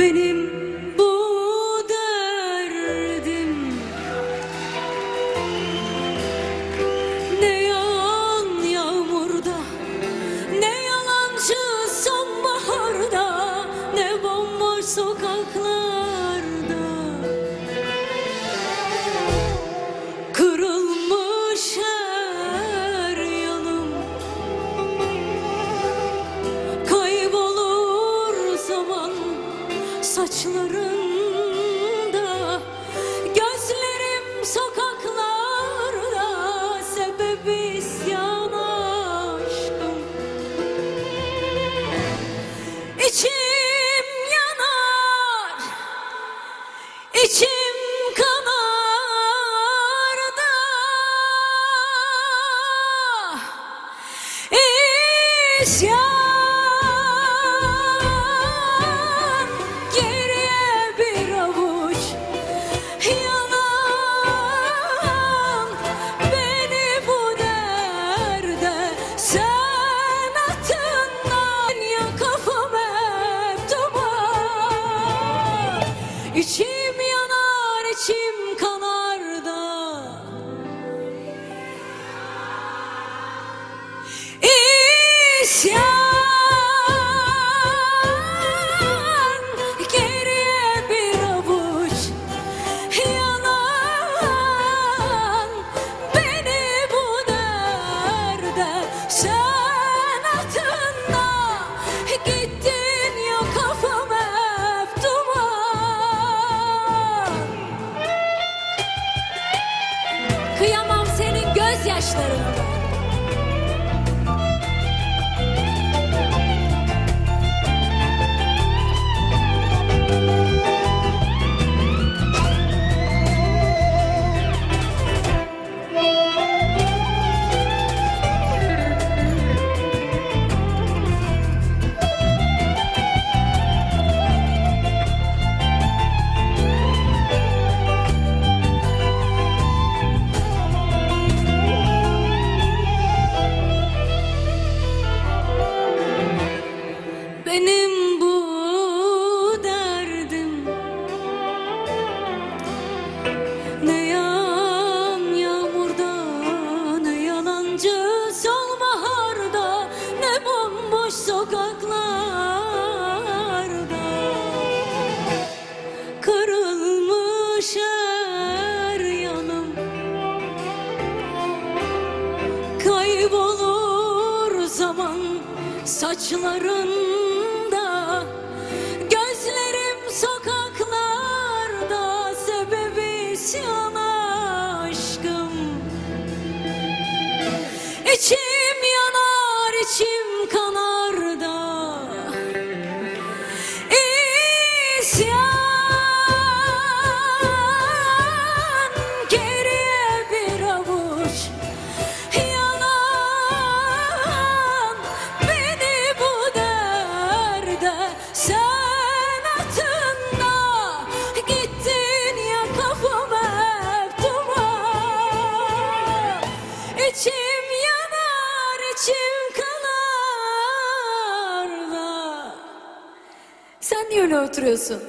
benim bu derdim. Ne yağan yağmurda Ne yalancı sonbaharda Ne bomboş sokaklar. teaching. gözyaşlarımla. sokaklarda kırılmış her yanım. Kaybolur zaman saçların It's. Sen niye öyle oturuyorsun?